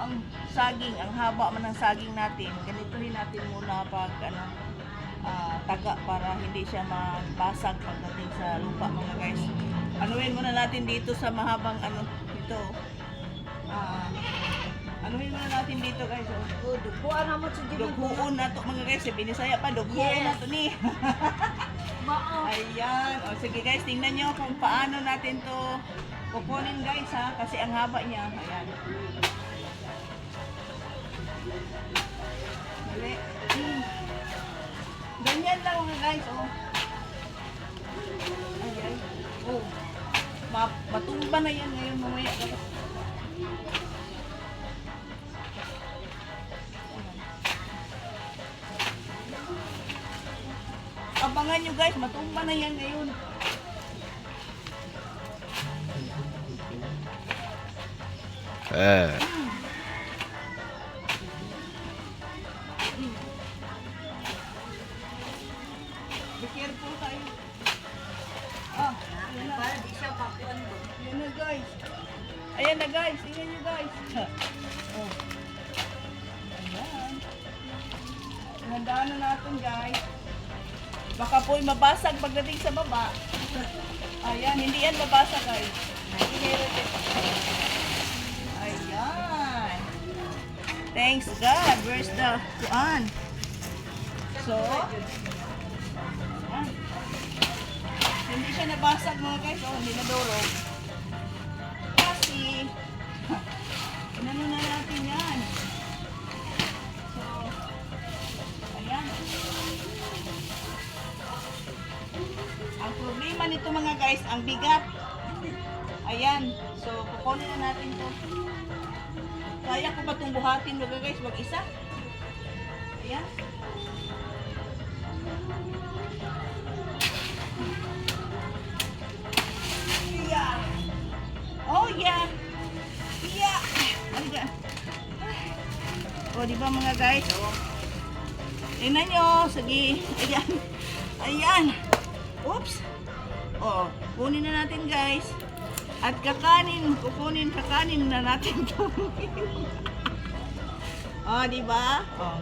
ang saging, ang haba man ng saging natin, ganituhin natin muna pag ano, ah, taga para hindi siya mabasag pagdating sa lupa mga guys. Anuhin muna natin dito sa mahabang ano, dito. Ah, anuhin muna natin dito guys. Oh. Oh, dukuan na mo sa. Duguon na to mga guys, sa Binisaya pa, duguon Yes. na to ni. Ayan. O sige guys, tingnan nyo kung paano natin to kukunin guys ha. Kasi ang haba niya. Ayan. Guys. Oh. Ayan. Oh. Ma matumba na yan ngayon mamaya guys. Abangan nyo guys, matumba na yan ngayon. Eh. Careful tayo. Ah, ayan na. Para di siya pakuan mo. Ayan na guys. Ayan na guys. Tingnan nyo guys. oh. Ayan. Handaan na natin guys. Baka po'y mabasag pagdating sa baba. Ayan, hindi yan mabasag guys. Ayan. Thanks God. Where's the kuan? So, Hindi siya nabasag mga guys. Oh, hindi nadurog. Kasi, inano na natin yan. So, ayan. Ang problema nito mga guys, ang bigat. Ayan. So, kukunin na natin to. Kaya ko ba itong buhatin mga guys? Wag isa. Ayan. Aliga. Oh, di ba mga guys? Oh. Tingnan nyo. Sige. Ayan. Ayan. Oops. Oh, kunin na natin guys. At kakanin, kukunin, kakanin na natin to. oh, di ba? Ah.